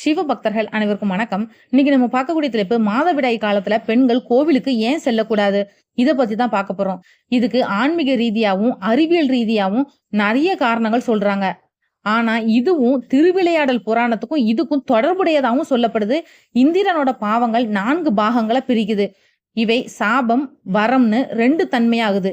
சிவ பக்தர்கள் அனைவருக்கும் வணக்கம். இன்னைக்கு நம்ம பார்க்கக்கூடிய தலைப்பு மாதவிடாய் காலத்துல பெண்கள் கோவிலுக்கு ஏன் செல்லக்கூடாது? இதை பத்தி தான் பார்க்க போறோம். இதுக்கு ஆன்மீக ரீதியாவும் அறிவியல் ரீதியாவும் நிறைய காரணங்கள் சொல்றாங்க. ஆனா இதுவும் திருவிளையாடல் புராணத்துக்கும் இதுக்கும் தொடர்புடையதாகவும் சொல்லப்படுது. இந்திரனோட பாவங்கள் நான்கு பாகங்களை பிரிக்குது. இவை சாபம் வரம்னு ரெண்டு தன்மையாகுது.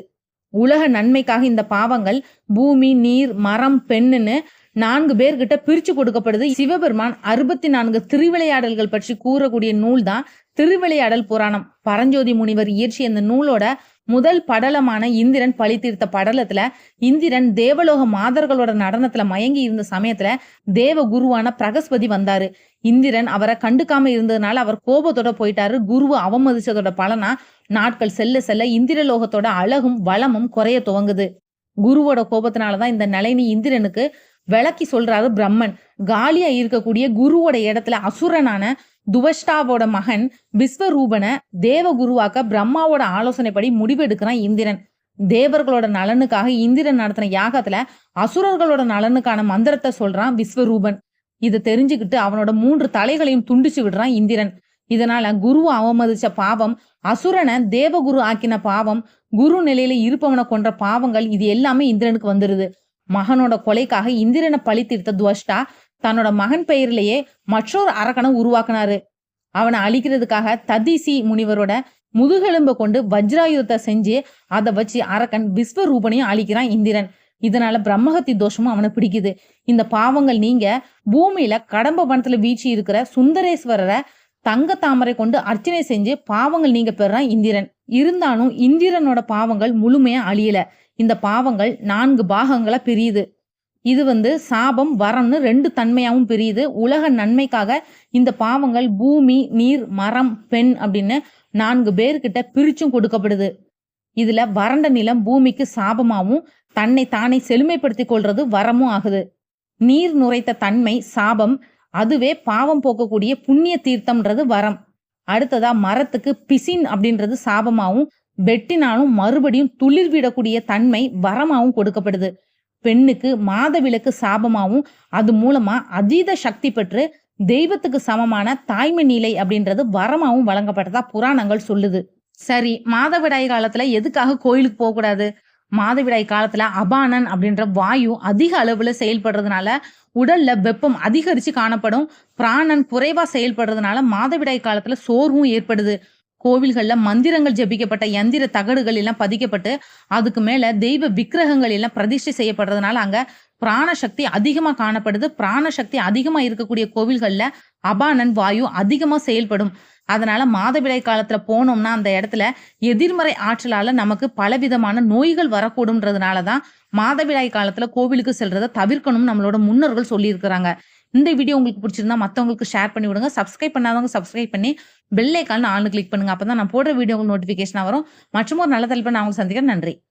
உலக நன்மைக்காக இந்த பாவங்கள் பூமி நீர் மரம் பெண்ணுன்னு நான்கு பேர்கிட்ட பிரிச்சு கொடுக்கப்படுது. சிவபெருமான் அறுபத்தி நான்கு திருவிளையாடல்கள் பற்றி கூறக்கூடிய நூல் தான் திருவிளையாடல் புராணம். பரஞ்சோதி முனிவர் இயற்றிய இந்த நூலோட முதல் படலமான இந்திரன் பழி தீர்த்த படலத்துல இந்திரன் தேவலோக மாதர்களோட நடனத்துல மயங்கி இருந்த சமயத்துல தேவ குருவான பிரகஸ்பதி வந்தாரு. இந்திரன் அவரை கண்டுக்காம இருந்ததுனால அவர் கோபத்தோட போயிட்டாரு. குருவை அவமதிச்சதோட பலனா நாட்கள் செல்ல செல்ல இந்திரலோகத்தோட அழகும் வளமும் குறைய துவங்குது. குருவோட கோபத்தினாலதான் இந்த நிலைனி இந்திரனுக்கு விளக்கி சொல்றாரு பிரம்மன். காலியா இருக்கக்கூடிய குருவோட இடத்துல அசுரனான துவஷ்டாவோட மகன் விஸ்வரூபனை தேவகுருவாக்க பிரம்மாவோட ஆலோசனைப்படி முடிவெடுக்கிறான் இந்திரன். தேவர்களோட நலனுக்காக இந்திரன் நடத்தின யாகத்துல அசுரர்களோட நலனுக்கான மந்திரத்தை சொல்றான் விஸ்வரூபன். இதை தெரிஞ்சுக்கிட்டு அவனோட மூன்று தலைகளையும் துண்டிச்சு விடுறான் இந்திரன். இதனால குருவை அவமதிச்ச பாவம் அசுரனை தேவகுரு ஆக்கின பாவம் குரு நிலையில இருப்பவனை கொன்ற பாவங்கள் இது எல்லாமே இந்திரனுக்கு வந்துருது. மகனோட கொலைக்காக இந்திரனை பழி தீர்த்த துவஷ்டா தன்னோட மகன் பெயரிலேயே மற்றொரு அரக்கனை உருவாக்குனாரு. அவனை அழிக்கிறதுக்காக ததிசி முனிவரோட முதுகெலும்பை கொண்டு வஜ்ராயுதத்தை செஞ்சு அதை வச்சு அரக்கன் விஸ்வரூபனையும் அழிக்கிறான் இந்திரன். இதனால பிரம்மஹத்தி தோஷமும் அவனை பிடிக்குது. இந்த பாவங்கள் நீங்க பூமியில கடம்ப பணத்துல வீழ்ச்சி இருக்கிற சுந்தரேஸ்வரரை தங்க தாமரை கொண்டு அர்ச்சனை செஞ்சு பாவங்கள் நீங்க பெறான் இந்திரன். இருந்தாலும் இந்திரனோட பாவங்கள் முழுமையா அழியல. இந்த பாவங்கள் நான்கு பாகங்களா பிரியுது. இது வந்து சாபம் வரம்னு ரெண்டு தன்மையாவும் பிரியுது. உலக நன்மைக்காக இந்த பாவங்கள் பூமி நீர் மரம் பெண் அப்படின்னு நான்கு பேர்கிட்ட பிரிச்சும் கொடுக்கப்படுது. இதுல வறண்ட நிலம் பூமிக்கு சாபமாகவும் தன்னை தானே செழுமைப்படுத்திக் கொள்றது வரமும் ஆகுது. நீர் நுரைத்த தன்மை சாபம் அதுவே பாவம் போக்கக்கூடிய புண்ணிய தீர்த்தம்ன்றது வரம். அடுத்ததா மரத்துக்கு பிசின் அப்படின்றது சாபமாகவும் வெட்டினாலும் மறுபடியும் துளிர் விடக்கூடிய தன்மை வரமாகவும் கொடுக்கப்படுது. பெண்ணுக்கு மாதவிலக்கு சாபமாகவும் அது மூலமா அதீத சக்தி பெற்று தெய்வத்துக்கு சமமான தாய்மை நிலை அப்படின்றது வரமாகவும் வழங்கப்பட்டதா புராணங்கள் சொல்லுது. சரி மாதவிடாய் காலத்துல எதுக்காக கோயிலுக்கு போகக்கூடாது? மாதவிடாய் காலத்துல அபானன் அப்படின்ற வாயு அதிக அளவுல செயல்படுறதுனால உடல்ல வெப்பம் அதிகரிச்சு காணப்படும். பிராணன் குறைவா செயல்படுறதுனால மாதவிடாய் காலத்துல சோர்வும் ஏற்படுது. கோவில்களில் மந்திரங்கள் ஜபிக்கப்பட்ட எந்திர தகடுகள் எல்லாம் பதிக்கப்பட்டு அதுக்கு மேலே தெய்வ விக்கிரகங்கள் எல்லாம் பிரதிஷ்டை செய்யப்படுறதுனால அங்கே பிராணசக்தி அதிகமாக காணப்படுது. பிராணசக்தி அதிகமாக இருக்கக்கூடிய கோவில்களில் அபானன் வாயு அதிகமாக செயல்படும். அதனால மாதவிடை காலத்துல போனோம்னா அந்த இடத்துல எதிர்மறை ஆற்றலால நமக்கு பலவிதமான நோய்கள் வரக்கூடும்ன்றதுனாலதான் மாதவிடாய் காலத்துல கோவிலுக்கு செல்றதை தவிர்க்கணும் நம்மளோட முன்னோர்கள் சொல்லியிருக்கிறாங்க. இந்த வீடியோ உங்களுக்கு பிடிச்சிருந்தா மற்றவங்களுக்கு ஷேர் பண்ணி விடுங்க. சப்ஸ்கிரைப் பண்ணாதவங்க சப்ஸ்கிரைப் பண்ணி பெல்லைக்கான ஆளு கிளிக் பண்ணுங்க. அப்பதான் நான் போடுற வீடியோ நோட்டிபிகேஷன் வரும். மற்றும் ஒரு நல்ல தலைப்பை நான் உங்களுக்கு சந்திக்கிறேன். நன்றி.